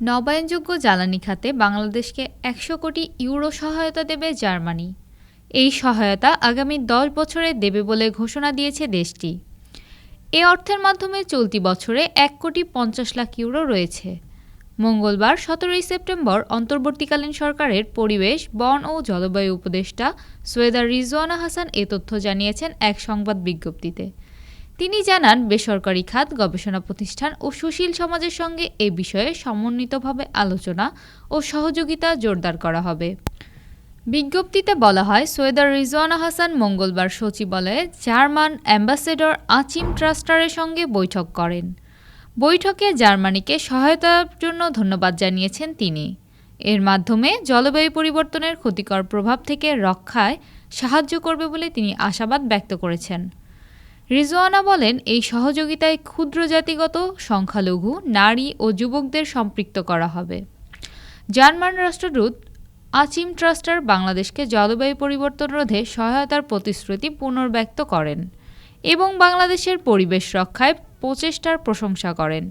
নবায়নযোগ্য জ্বালানি খাতে বাংলাদেশকে একশো কোটি ইউরো সহায়তা দেবে জার্মানি। এই সহায়তা আগামী দশ বছরে দেবে বলে ঘোষণা দিয়েছে দেশটি। এ অর্থের মাধ্যমে চলতি বছরে এক কোটি পঞ্চাশ লাখ ইউরো রয়েছে। মঙ্গলবার, সতেরোই সেপ্টেম্বর, অন্তর্বর্তীকালীন সরকারের পরিবেশ, বন ও জলবায়ু উপদেষ্টা সৈয়দা রিজওয়ানা হাসান এ তথ্য জানিয়েছেন এক সংবাদ বিজ্ঞপ্তিতে। তিনি জানান, বেসরকারি খাত, গবেষণা প্রতিষ্ঠান ও সুশীল সমাজের সঙ্গে এ বিষয়ে সমন্বিতভাবে আলোচনা ও সহযোগিতা জোরদার করা হবে। বিজ্ঞপ্তিতে বলা হয় সৈয়দা রিজওয়ানা হাসান মঙ্গলবার সচিবালয়ে জার্মান অ্যাম্বাসেডর আচিম ট্রাস্টারের সঙ্গে বৈঠক করেন। বৈঠকে জার্মানিকে সহায়তার জন্য ধন্যবাদ জানিয়েছেন তিনি। এর মাধ্যমে জলবায়ু পরিবর্তনের ক্ষতিকর প্রভাব থেকে রক্ষায় সাহায্য করবে বলে তিনি আশাবাদ ব্যক্ত করেছেন। রিজওয়ানা বলেন, এই সহযোগিতায় ক্ষুদ্র জাতিগত, সংখ্যালঘু, নারী ও যুবকদের সম্পৃক্ত করা হবে। জার্মান রাষ্ট্রদূত আচিম ট্রাস্টার বাংলাদেশকে জলবায়ু পরিবর্তন রোধে সহায়তার প্রতিশ্রুতি পুনর্ব্যক্ত করেন এবং বাংলাদেশের পরিবেশ রক্ষায় প্রচেষ্টার প্রশংসা করেন।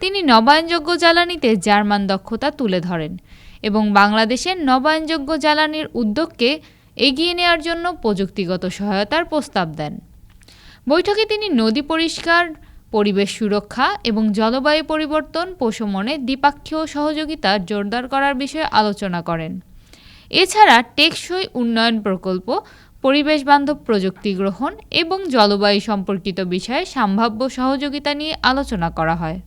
তিনি নবায়নযোগ্য জ্বালানিতে জার্মান দক্ষতা তুলে ধরেন এবং বাংলাদেশের নবায়নযোগ্য জ্বালানির উদ্যোগকে এগিয়ে নেওয়ার জন্য প্রযুক্তিগত সহায়তার প্রস্তাব দেন। বৈঠকে তিনি নদী পরিষ্কার, পরিবেশ সুরক্ষা এবং জলবায়ু পরিবর্তন প্রশমনে দ্বিপাক্ষীয় সহযোগিতা জোরদার করার বিষয়ে আলোচনা করেন। এছাড়া টেকসই উন্নয়ন প্রকল্প, পরিবেশ বান্ধব প্রযুক্তি গ্রহণ এবং জলবায়ু সম্পর্কিত বিষয়ে সম্ভাব্য সহযোগিতা নিয়ে আলোচনা করা হয়।